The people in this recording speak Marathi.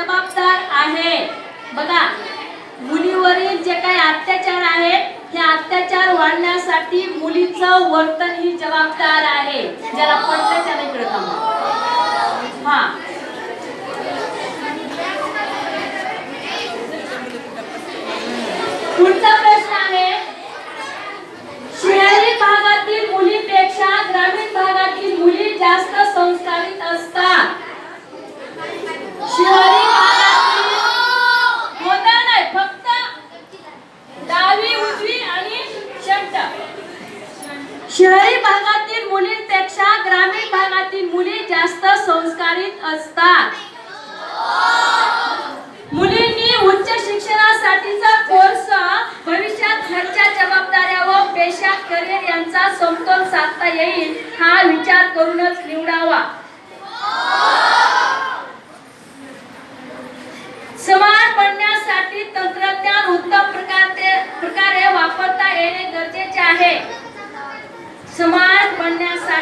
जबाबदार आहे. बघा मुलीवरील जे काही अत्याचार आहेत हे अत्याचार वाढण्यासाठी मुलीचं वर्तन ही जबाबदार आहे. ज्याला पडलं त्याला इकडे थांबा. हा. पुढचा प्रश्न आहे शहरी भागातील मुलीपेक्षा ग्रामीण भागातील मुली जास्त संस्कारित असतात शहरी भागातील गोंधळ नाही फक्त डावी उजवी आणि शंट शहरी भागातील मुलींपेक्षा ग्रामीण भागातील मुली जास्त संस्कारित असतात. मुलींनी उच्च शिक्षणासाठीचा कोर्स भविष्यात घरच्या जबाबदाऱ्या व पेशात करिअर यांचा समतोल साधता येईल हा विचार करूनच निवडावा. समान बनण्यासाठी तंत्रज्ञान उत्तम प्रकारे प्रकारे वापरता येणे गरजेचे आहे. समाज बनण्यासाठी